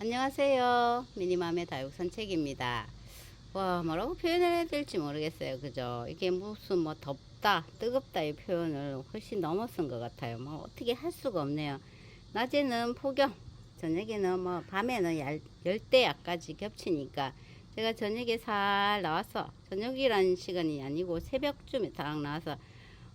안녕하세요. 미니맘의 다육 산책입니다. 와, 뭐라고 표현해야 될지 모르겠어요. 그죠? 이게 무슨 뭐 덥다, 뜨겁다 이 표현을 훨씬 넘어 쓴것 같아요. 뭐 어떻게 할 수가 없네요. 낮에는 폭염, 저녁에는 뭐 밤에는 열, 열대야까지 겹치니까 제가 저녁에 살 나와서 저녁이라는 시간이 아니고 새벽쯤에 딱 나와서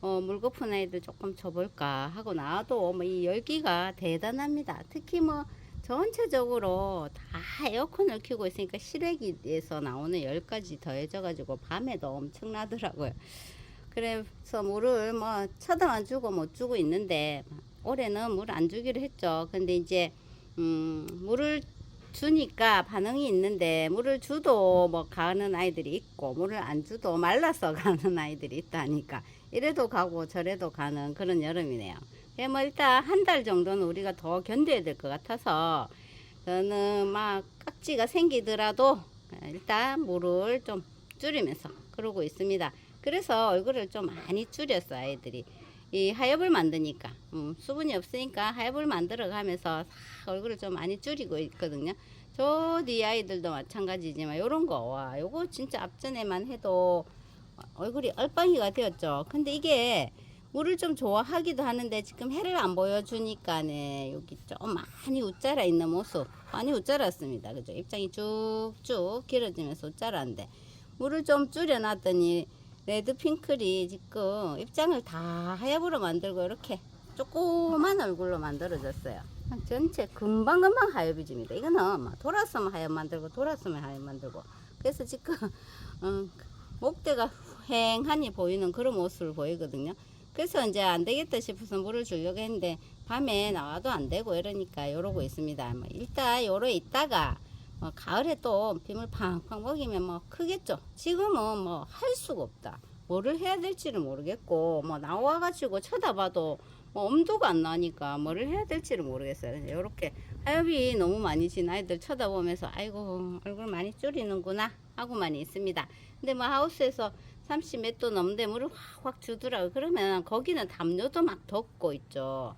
어, 물 고픈 아이들 조금 줘볼까 하고 나와도 뭐 이 열기가 대단합니다. 특히 뭐 전체적으로 다 에어컨을 켜고 있으니까 실외기에서 나오는 열까지 더해져가지고 밤에도 엄청나더라고요. 그래서 물을 뭐 쳐다만 주고 못 주고 있는데 올해는 물 안 주기로 했죠. 근데 이제 음, 물을 주니까 반응이 있는데 물을 주도 뭐 가는 아이들이 있고 물을 안 주도 말라서 가는 아이들이 있다니까 이래도 가고 저래도 가는 그런 여름이네요. 예, 뭐 일단 한 달 정도는 우리가 더 견뎌야 될 것 같아서 저는 막 깍지가 생기더라도 일단 물을 좀 줄이면서 그러고 있습니다. 그래서 얼굴을 좀 많이 줄였어 아이들이. 이 하엽을 만드니까 음, 수분이 없으니까 하엽을 만들어 가면서 싹 얼굴을 좀 많이 줄이고 있거든요. 저 뒤 아이들도 마찬가지지만 요런 거와 요거 진짜 앞전에만 해도 얼굴이 얼빵이가 되었죠. 근데 이게 물을 좀 좋아하기도 하는데 지금 해를 안 보여주니까네 여기 좀 많이 웃자라 있는 모습 많이 웃자랐습니다. 그죠? 입장이 쭉쭉 길어지면서 웃자라는데 물을 좀 줄여놨더니 레드 핑클이 지금 입장을 다 하얗으로 만들고 이렇게 조그만 얼굴로 만들어졌어요. 전체 금방금방 하얘집니다. 이거는 막 돌았으면 하얀 만들고 돌았으면 하얀 만들고 그래서 지금 음, 목대가 휑하니 보이는 그런 모습을 보이거든요. 그래서 이제 안 되겠다 싶어서 물을 주려고 했는데 밤에 나와도 안 되고 이러니까 이러고 있습니다. 뭐 일단 요러 있다가 뭐 가을에 또 빗물 팡팡 먹이면 뭐 크겠죠. 지금은 뭐 할 수가 없다. 뭐를 해야 될지를 모르겠고 뭐 나와가지고 쳐다봐도 뭐 엄두가 안 나니까 뭐를 해야 될지를 모르겠어요. 이렇게 하엽이 너무 많이 진 아이들 쳐다보면서 아이고 얼굴 많이 줄이는구나 하고만 있습니다. 근데 뭐 하우스에서 30몇 도 넘는데 물을 확확 주더라고요. 그러면 거기는 담요도 막 덮고 있죠.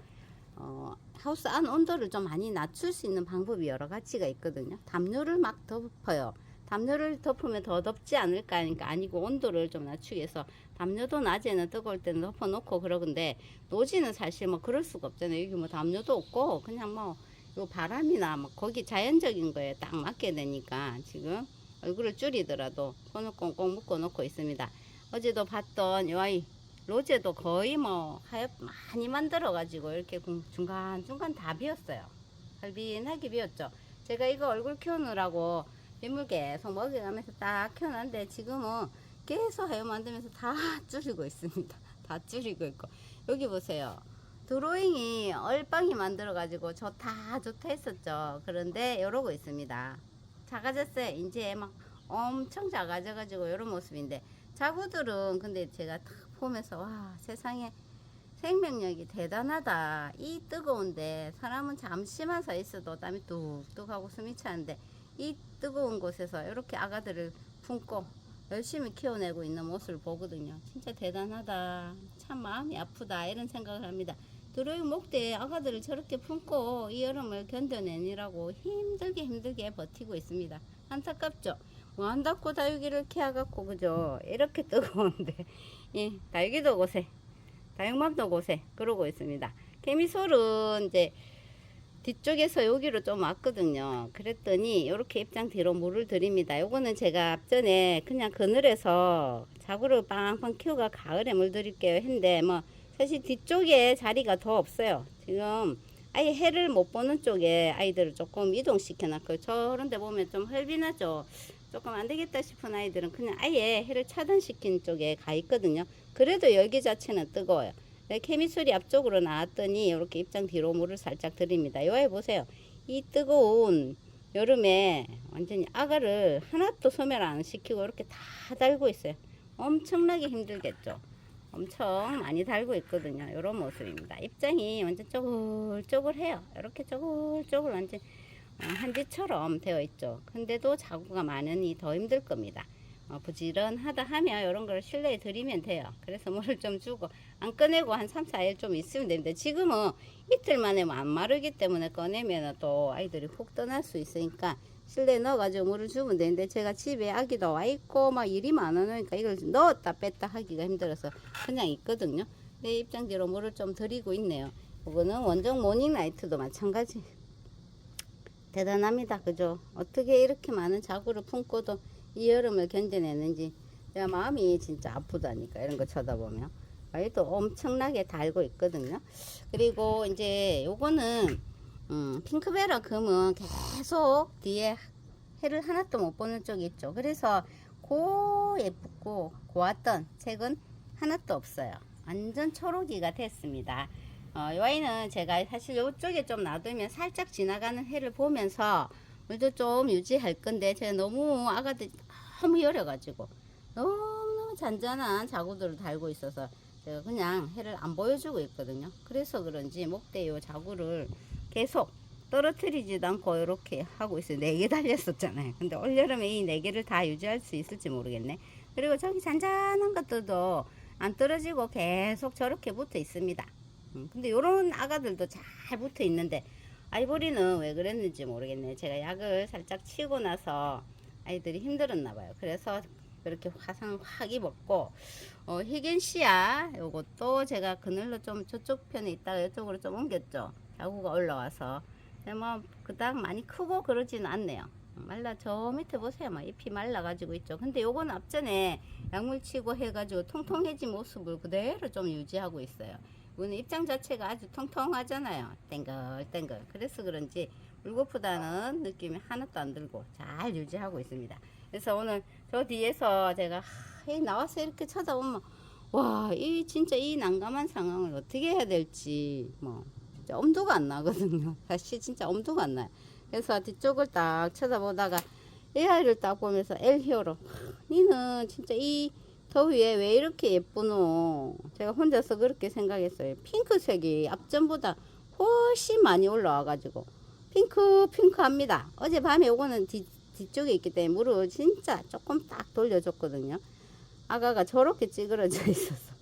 어, 하우스 안 온도를 좀 많이 낮출 수 있는 방법이 여러 가지가 있거든요. 담요를 막 덮어요. 담요를 덮으면 더 덥지 않을까 하니까 아니고 온도를 좀 낮추기 위해서 담요도 낮에는 뜨거울 때는 덮어놓고 그러는데 노지는 사실 뭐 그럴 수가 없잖아요. 여기 뭐 담요도 없고 그냥 뭐 요 바람이나 뭐 거기 자연적인 거에 딱 맞게 되니까 지금 얼굴을 줄이더라도 손을 꽁꽁 묶어 놓고 있습니다. 어제도 봤던 요 아이 로제도 거의 뭐 하얗 많이 만들어 가지고 이렇게 중간 중간 다 비었어요. 할빈하게 비었죠. 제가 이거 얼굴 키우느라고 민물 계속 먹여가면서 딱 키워놨는데 지금은 계속 하여 만들면서 다 줄이고 있습니다. 다 줄이고 있고 여기 보세요. 드로잉이 얼빵이 만들어 가지고 좋다 좋다 했었죠. 그런데 이러고 있습니다. 작아졌어요. 이제 막 엄청 작아져 가지고 이런 모습인데 자구들은 근데 제가 딱 보면서 와 세상에 생명력이 대단하다. 이 뜨거운데 사람은 잠시만 서 있어도 땀이 뚝뚝 하고 숨이 차는데 이 뜨거운 곳에서 이렇게 아가들을 품고 열심히 키워내고 있는 모습을 보거든요. 진짜 대단하다. 참 마음이 아프다. 이런 생각을 합니다. 드로잉 목대에 아가들을 저렇게 품고 이 여름을 견뎌내느라고 힘들게 힘들게 버티고 있습니다. 안타깝죠? 완다코 다육이를 키워갖고 그죠? 이렇게 뜨거운데 이 다육이도 고세 다육맘도 고세 그러고 있습니다. 개미솔은 이제 뒤쪽에서 여기로 좀 왔거든요. 그랬더니 이렇게 입장 뒤로 물을 드립니다. 요거는 제가 앞전에 그냥 그늘에서 자구를 빵빵 키우가 가을에 물 드릴게요 했는데 뭐 사실 뒤쪽에 자리가 더 없어요. 지금 아예 해를 못 보는 쪽에 아이들을 조금 이동시켜 놨고 저런 데 보면 좀 헐빈하죠. 조금 안 되겠다 싶은 아이들은 그냥 아예 해를 차단시킨 쪽에 가 있거든요. 그래도 열기 자체는 뜨거워요. 네, 케미솔이 앞쪽으로 나왔더니 이렇게 입장 뒤로 물을 살짝 드립니다. 요에 보세요. 이 뜨거운 여름에 완전히 아가를 하나도 소멸 안 시키고 이렇게 다 달고 있어요. 엄청나게 힘들겠죠. 엄청 많이 달고 있거든요. 이런 모습입니다. 입장이 완전 쪼글쪼글해요. 이렇게 쪼글쪼글 완전 어, 한지처럼 되어 있죠. 근데도 자구가 많으니 더 힘들 겁니다. 어, 부지런하다 하면 이런 걸 실내에 들이면 돼요. 그래서 물을 좀 주고 안 꺼내고 한 3, 4일 좀 있으면 됩니다. 지금은 이틀 만에 안 마르기 때문에 꺼내면 또 아이들이 훅 떠날 수 있으니까 실내에 넣어가지고 물을 주면 되는데 제가 집에 아기도 와 있고 막 일이 많아 놓으니까 이걸 넣었다 뺐다 하기가 힘들어서 그냥 있거든요. 내 입장대로 물을 좀 드리고 있네요. 이거는 원정 모닝라이트도 마찬가지. 대단합니다. 그죠? 어떻게 이렇게 많은 자구를 품고도 이 여름을 견뎌내는지 제가 마음이 진짜 아프다니까 이런 거 쳐다보면 아이도 엄청나게 달고 있거든요. 그리고 이제 요거는 음, 핑크베라 금은 계속 뒤에 해를 하나도 못 보는 쪽이 있죠. 그래서 고 예쁘고 고왔던 색은 하나도 없어요. 완전 초록이가 됐습니다. 어, 이 와인은 제가 사실 이쪽에 좀 놔두면 살짝 지나가는 해를 보면서 물도 좀 유지할 건데 제가 너무 아가들 너무 여려가지고 너무너무 잔잔한 자구들을 달고 있어서 제가 그냥 해를 안 보여주고 있거든요. 그래서 그런지 목대 요 자구를 계속 떨어뜨리지도 않고 이렇게 하고 있어요. 네 개 달렸었잖아요. 근데 올여름에 이 네 개를 다 유지할 수 있을지 모르겠네. 그리고 저기 잔잔한 것들도 안 떨어지고 계속 저렇게 붙어 있습니다. 음, 근데 요런 아가들도 잘 붙어 있는데 아이보리는 왜 그랬는지 모르겠네. 제가 약을 살짝 치고 나서 아이들이 힘들었나 봐요. 그래서 그렇게 화상 확 입었고 어, 희겐시아 요것도 제가 그늘로 좀 저쪽 편에 있다가 이쪽으로 좀 옮겼죠. 자구가 올라와서 근데 뭐 그 닥 많이 크고 그러지는 않네요. 말라 저 밑에 보세요. 막 잎이 말라가지고 있죠. 근데 요건 앞전에 약물 치고 해가지고 통통해진 모습을 그대로 좀 유지하고 있어요. 이거는 입장 자체가 아주 통통하잖아요. 땡글땡글. 그래서 그런지 물고프다는 느낌이 하나도 안 들고 잘 유지하고 있습니다. 그래서 오늘 저 뒤에서 제가 하, 이 나와서 이렇게 쳐다보면 와, 이 진짜 이 난감한 상황을 어떻게 해야 될지 뭐 진짜 엄두가 안 나거든요. 사실 진짜 엄두가 안 나요. 그래서 뒤쪽을 딱 쳐다보다가 AI를 딱 보면서 엘 히어로 니는 진짜 이 더위에 왜 이렇게 예쁘노? 제가 혼자서 그렇게 생각했어요. 핑크색이 앞전보다 훨씬 많이 올라와가지고 핑크 핑크합니다. 어젯밤에 요거는 뒤, 뒤쪽에 있기 때문에 물을 진짜 조금 딱 돌려줬거든요. 아가가 저렇게 찌그러져 있어서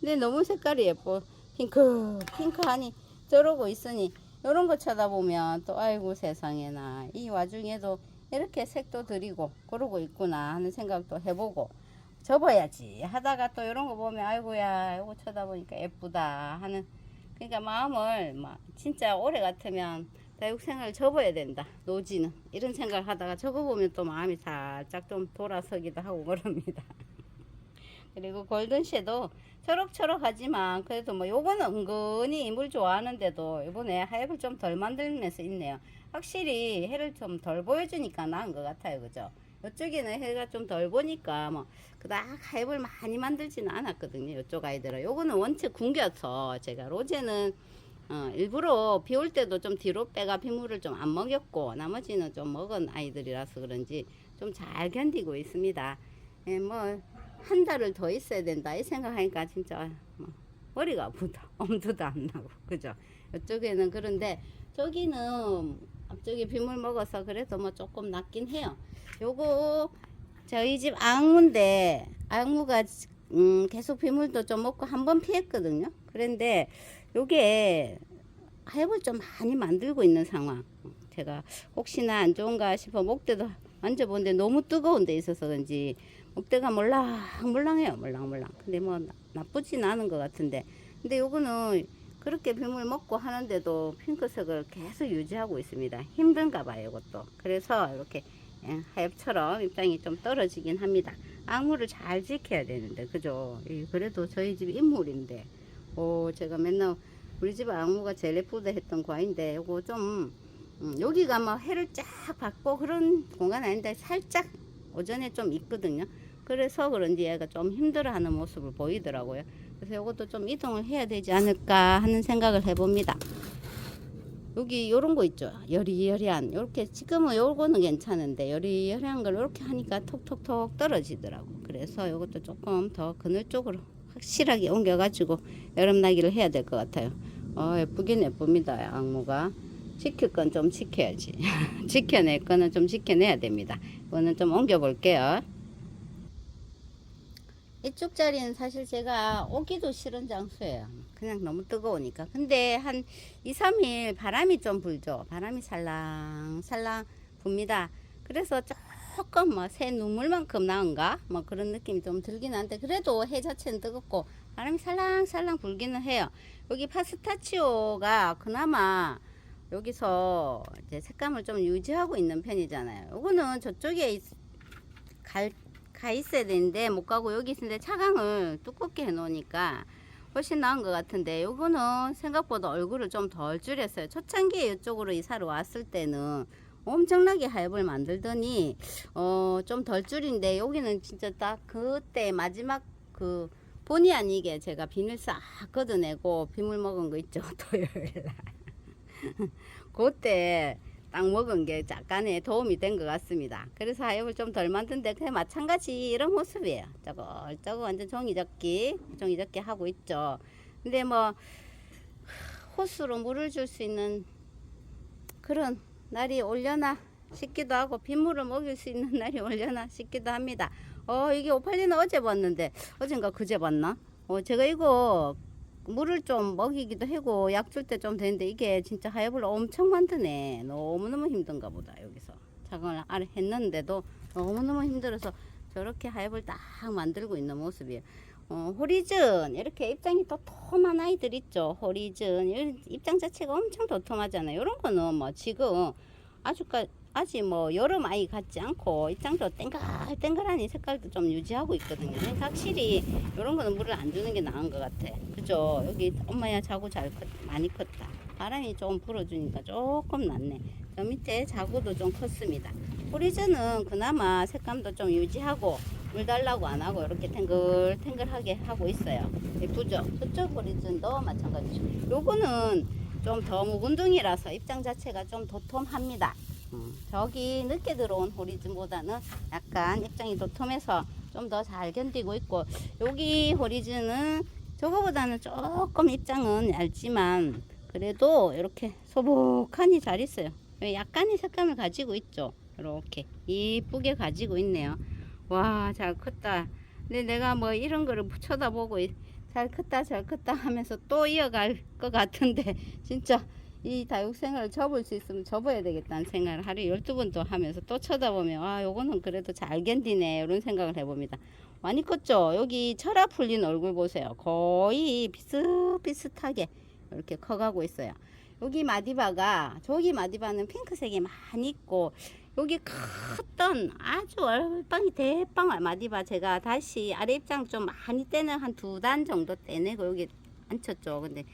근데 너무 색깔이 예뻐 핑크 핑크하니 저러고 있으니 이런 거 쳐다보면 또 아이고 세상에나 이 와중에도 이렇게 색도 들이고 그러고 있구나 하는 생각도 해보고 접어야지 하다가 또 이런 거 보면 아이고야 이거 쳐다보니까 예쁘다 하는 그러니까 마음을 막 진짜 올해 같으면 다육생을 접어야 된다 노지는. 이런 생각을 하다가 접어보면 또 마음이 살짝 좀 돌아서기도 하고 그럽니다. 그리고 골든쉐도 초록초록하지만 그래도 뭐 요거는 은근히 물 좋아하는데도 이번에 하엽을 좀 덜 만들면서 있네요. 확실히 해를 좀 덜 보여주니까 나은 것 같아요. 그죠? 이쪽에는 해가 좀 덜 보니까 뭐 그닥 하엽을 많이 만들지는 않았거든요. 이쪽 아이들은. 요거는 원체 굶겨서 제가 로제는 어, 일부러 비 올 때도 좀 뒤로 빼가 빗물을 좀 안 먹였고 나머지는 좀 먹은 아이들이라서 그런지 좀 잘 견디고 있습니다. 예, 뭐 한 달을 더 있어야 된다. 이 생각하니까 진짜 뭐 머리가 아프다. 엄두도 안 나고. 그죠? 이쪽에는 그런데 저기는 앞쪽에 빗물 먹어서 그래도 뭐 조금 낫긴 해요. 요거 저희 집 앙무인데 앙무가 음, 계속 빗물도 좀 먹고 한 번 피했거든요. 그런데 요게 하엽을 좀 많이 만들고 있는 상황. 제가 혹시나 안 좋은가 싶어 목대도 만져보는데 너무 뜨거운 데 있어서 그런지 목대가 몰랑몰랑해요 몰랑몰랑. 근데 뭐 나- 나쁘진 않은 것 같은데. 근데 요거는 그렇게 빗물 먹고 하는데도 핑크색을 계속 유지하고 있습니다. 힘든가 봐요 이것도. 그래서 이렇게 예, 하엽처럼 입장이 좀 떨어지긴 합니다. 악물을 잘 지켜야 되는데 그죠? 예, 그래도 저희 집 인물인데. 오 제가 맨날 우리 집 악무가 제일 예쁘다 했던 과인데 요거 좀 음, 여기가 뭐 해를 쫙 받고 그런 공간 아닌데 살짝 오전에 좀 있거든요. 그래서 그런지 얘가 좀 힘들어하는 모습을 보이더라고요. 그래서 이것도 좀 이동을 해야 되지 않을까 하는 생각을 해봅니다. 여기 요런 거 있죠. 여리여리한 요렇게 지금은 요거는 괜찮은데 여리여리한 걸 이렇게 하니까 톡톡톡 떨어지더라고. 그래서 요것도 조금 더 그늘 쪽으로 확실하게 옮겨 가지고 여름 나기를 해야 될 것 같아요. 어 예쁘긴 예쁩니다. 악무가. 지킬 건 좀 지켜야지. 지켜낼 거는 좀 지켜내야 됩니다. 이거는 좀 옮겨 볼게요. 이쪽 자리는 사실 제가 오기도 싫은 장소예요. 그냥 너무 뜨거우니까. 근데 한 2, 3일 바람이 좀 불죠. 바람이 살랑살랑 붑니다. 그래서 조금 뭐 새 눈물만큼 나은가? 뭐 그런 느낌이 좀 들긴 한데 그래도 해 자체는 뜨겁고 바람이 살랑살랑 불기는 해요. 여기 파스타치오가 그나마 여기서 이제 색감을 좀 유지하고 있는 편이잖아요. 요거는 저쪽에 있- 갈, 가 있어야 되는데 못 가고 여기 있는데 차광을 두껍게 해 놓으니까 훨씬 나은 것 같은데 요거는 생각보다 얼굴을 좀 덜 줄였어요. 초창기에 이쪽으로 이사를 왔을 때는 엄청나게 하엽을 만들더니 어 좀 덜 줄인데 여기는 진짜 딱 그때 마지막 그 본의 아니게 제가 비닐 싹 걷어내고 비물 먹은 거 있죠 토요일 날 그때 딱 먹은 게 약간의 도움이 된 것 같습니다. 그래서 하엽을 좀 덜 만든데 그냥 마찬가지 이런 모습이에요. 저거 저거 완전 종이접기 종이접기 하고 있죠. 근데 뭐 호수로 물을 줄 수 있는 그런 날이 올려나 싶기도 하고 빗물을 먹일 수 있는 날이 올려나 싶기도 합니다. 어 이게 오팔리는 어제 봤는데 어젠가 그제 봤나? 어 제가 이거 물을 좀 먹이기도 하고 약 줄 때 좀 되는데 이게 진짜 하엽을 엄청 만드네. 너무너무 힘든가 보다 여기서 작업을 했는데도 너무너무 힘들어서 저렇게 하엽을 딱 만들고 있는 모습이에요. 어, 호리즌 이렇게 입장이 도톰한 아이들 있죠. 호리즌 입장 자체가 엄청 도톰하잖아요. 이런 거는 뭐 지금 아주까 아직 뭐 여름 아이 같지 않고 입장도 땡글땡글한 이 색깔도 좀 유지하고 있거든요. 확실히 이런 거는 물을 안 주는 게 나은 것 같아. 그죠? 여기 엄마야 자구 잘 컸, 많이 컸다. 바람이 좀 불어주니까 조금 낫네. 저 밑에 자구도 좀 컸습니다. 호리즌은 그나마 색감도 좀 유지하고 물 달라고 안 하고 이렇게 탱글탱글하게 하고 있어요. 예쁘죠? 저쪽 호리즌도 마찬가지죠. 요거는 좀 더 묵은둥이라서 입장 자체가 좀 도톰합니다. 음, 저기 늦게 들어온 호리즌보다는 약간 입장이 도톰해서 좀 더 잘 견디고 있고 여기 호리즌은 저거보다는 조금 입장은 얇지만 그래도 이렇게 소복하니 잘 있어요. 약간의 색감을 가지고 있죠. 이렇게 이쁘게 가지고 있네요. 와 잘 컸다. 근데 내가 뭐 이런 거를 쳐다보고 이- 잘 컸다 잘 컸다 하면서 또 이어갈 것 같은데 진짜 이 다육생을 접을 수 있으면 접어야 되겠다는 생각을 하루 12번 또 하면서 또 쳐다보면 아 요거는 그래도 잘 견디네 이런 생각을 해봅니다. 많이 컸죠? 여기 철아 풀린 얼굴 보세요. 거의 비슷비슷하게 이렇게 커가고 있어요. 여기 마디바가 저기 마디바는 핑크색이 많이 있고 여기 컸던 아주 얼빵이 대빵 마디바 제가 다시 아래 입장 좀 많이 떼는 한 두 단 정도 떼내고 여기 앉혔죠. 근데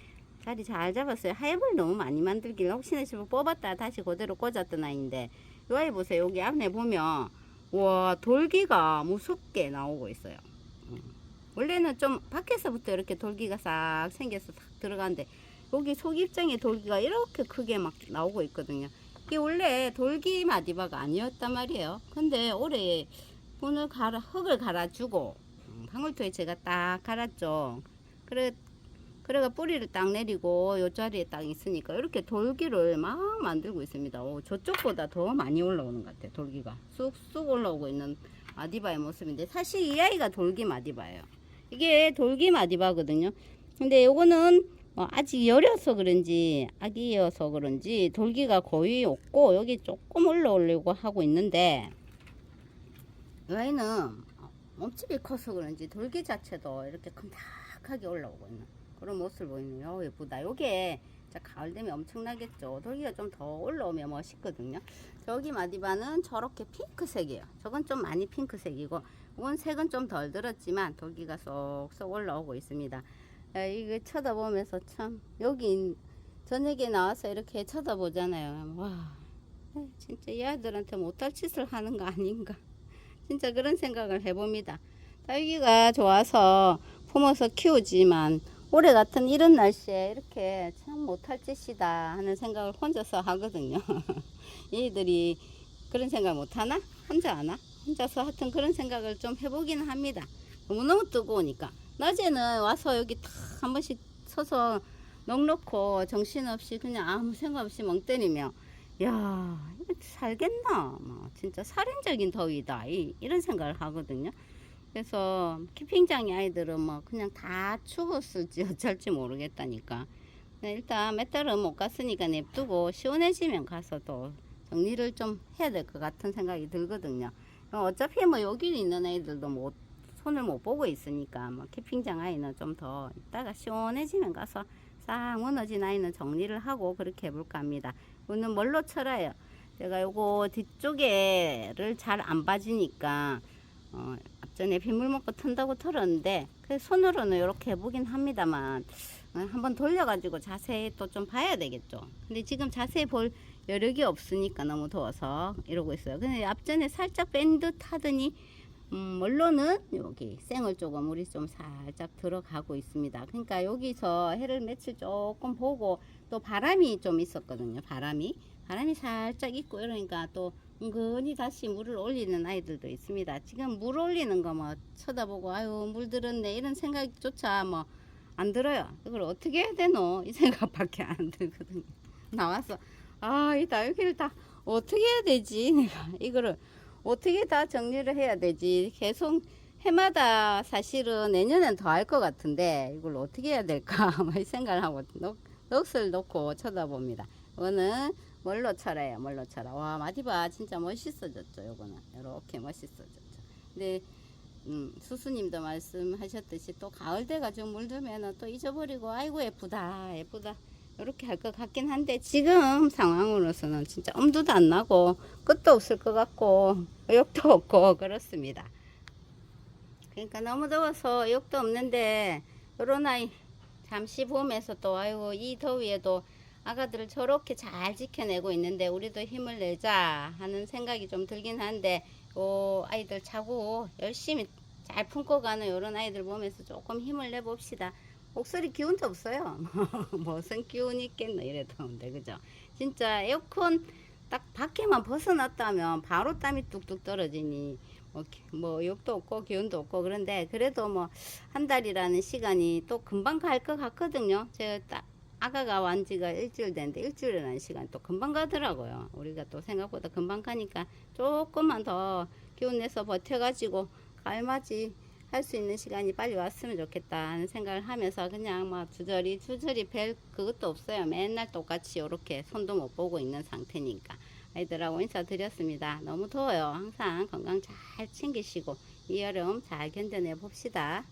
자리 잘 잡았어요. 하엽을 너무 많이 만들길래 혹시나 싶어 뽑았다 다시 그대로 꽂았던 아이인데 이 아이 보세요. 여기 안에 보면 와 돌기가 무섭게 나오고 있어요. 음. 원래는 좀 밖에서부터 이렇게 돌기가 싹 생겨서 탁 들어가는데 여기 속 입장에 돌기가 이렇게 크게 막 나오고 있거든요. 이게 원래 돌기 마디바가 아니었단 말이에요. 근데 올해 분을 갈아 흙을 갈아주고 음, 방울토에 제가 딱 갈았죠. 그래 그래가 뿌리를 딱 내리고 요 자리에 딱 있으니까 이렇게 돌기를 막 만들고 있습니다. 오, 저쪽보다 더 많이 올라오는 것 같아요. 돌기가 쑥쑥 올라오고 있는 마디바의 모습인데 사실 이 아이가 돌기 마디바예요. 이게 돌기 마디바거든요. 근데 요거는 어, 아직 여려서 그런지 아기여서 그런지 돌기가 거의 없고 여기 조금 올라오려고 하고 있는데 이 아이는 몸집이 커서 그런지 돌기 자체도 이렇게 큼닥하게 올라오고 있는 그런 모습을 보이네요. 예쁘다. 요게 자, 가을 되면 엄청나겠죠. 돌기가 좀 더 올라오면 멋있거든요. 저기 마디바는 저렇게 핑크색이에요. 저건 좀 많이 핑크색이고, 이건 색은 좀 덜 들었지만 돌기가 쏙쏙 올라오고 있습니다. 야, 이거 쳐다보면서 참 여기 저녁에 나와서 이렇게 쳐다보잖아요. 와, 진짜 이 아이들한테 못할 짓을 하는 거 아닌가. 진짜 그런 생각을 해봅니다. 딸기가 좋아서 품어서 키우지만 올해 같은 이런 날씨에 이렇게 참 못할 짓이다 하는 생각을 혼자서 하거든요. 얘들이 그런 생각 못하나? 혼자 하나? 혼자서 하여튼 그런 생각을 좀 해보기는 합니다. 너무너무 뜨거우니까. 낮에는 와서 여기 탁 한 번씩 서서 넉넉고 정신없이 그냥 아무 생각 없이 멍 때리며 야 살겠나? 뭐 진짜 살인적인 더위다 이, 이런 생각을 하거든요. 그래서 캠핑장에 아이들은 뭐 그냥 다 죽었을지 어쩔지 모르겠다니까. 네, 일단 몇 달은 못 갔으니까 냅두고 시원해지면 가서 또 정리를 좀 해야 될 것 같은 생각이 들거든요. 어, 어차피 뭐 여기 있는 애들도 못 손을 못 보고 있으니까 뭐 캠핑장 아이는 좀더 이따가 시원해지면 가서 싹 무너진 아이는 정리를 하고 그렇게 해볼까 합니다. 이거는 뭘로 철어요? 제가 요거 뒤쪽에를 잘 안 빠지니까 어, 앞 전에 빗물 먹고 턴다고 털었는데 그 손으로는 이렇게 해보긴 합니다만 어, 한번 돌려가지고 자세히 또 좀 봐야 되겠죠. 근데 지금 자세히 볼 여력이 없으니까 너무 더워서 이러고 있어요. 근데 앞전에 살짝 뺀 듯 하더니 음, 물론은 여기 생을 조금 물이 좀 살짝 들어가고 있습니다. 그러니까 여기서 해를 며칠 조금 보고 또 바람이 좀 있었거든요. 바람이 바람이 살짝 있고 이러니까 또 은근히 다시 물을 올리는 아이들도 있습니다. 지금 물 올리는 거 뭐 쳐다보고 아유 물 들었네 이런 생각조차 뭐 안 들어요. 이걸 어떻게 해야 되노 이 생각밖에 안 들거든요. 나와서 아이 다육이를 다 어떻게 해야 되지 내가 이거를 어떻게 다 정리를 해야 되지 계속 해마다 사실은 내년엔 더 할 것 같은데 이걸 어떻게 해야 될까 막 생각을 하고 넋, 넋을 놓고 쳐다봅니다. 이거는 뭘로 쳐라요 뭘로 쳐라. 와 마디바 진짜 멋있어졌죠 요거는. 이렇게 멋있어졌죠. 근데 음, 수수님도 말씀하셨듯이 또 가을 돼가지고 물들면은 또 잊어버리고 아이고 예쁘다 예쁘다. 이렇게 할 것 같긴 한데 지금 상황으로서는 진짜 엄두도 안 나고 끝도 없을 것 같고 욕도 없고 그렇습니다. 그러니까 너무 더워서 욕도 없는데 요런 아이 잠시 봄에서 또 아이고 이 더위에도 아가들을 저렇게 잘 지켜내고 있는데 우리도 힘을 내자 하는 생각이 좀 들긴 한데 요 아이들 자고 열심히 잘 품고 가는 요런 아이들 보면서 조금 힘을 내봅시다. 목소리 기운도 없어요. 무슨 기운이 있겠노 이래도 근데 그죠? 진짜 에어컨 딱 밖에만 벗어났다면 바로 땀이 뚝뚝 떨어지니 뭐, 기- 뭐 욕도 없고 기운도 없고 그런데 그래도 뭐 한 달이라는 시간이 또 금방 갈 것 같거든요. 제가 딱 아가가 완 지가 일주일 됐는데 일주일이라는 시간 또 금방 가더라고요. 우리가 또 생각보다 금방 가니까 조금만 더 기운 내서 버텨가지고 가을맞이 할 수 있는 시간이 빨리 왔으면 좋겠다 하는 생각을 하면서 그냥 뭐 주저리 주저리 별 그것도 없어요. 맨날 똑같이 이렇게 손도 못 보고 있는 상태니까 아이들하고 인사드렸습니다. 너무 더워요. 항상 건강 잘 챙기시고 이 여름 잘 견뎌내 봅시다.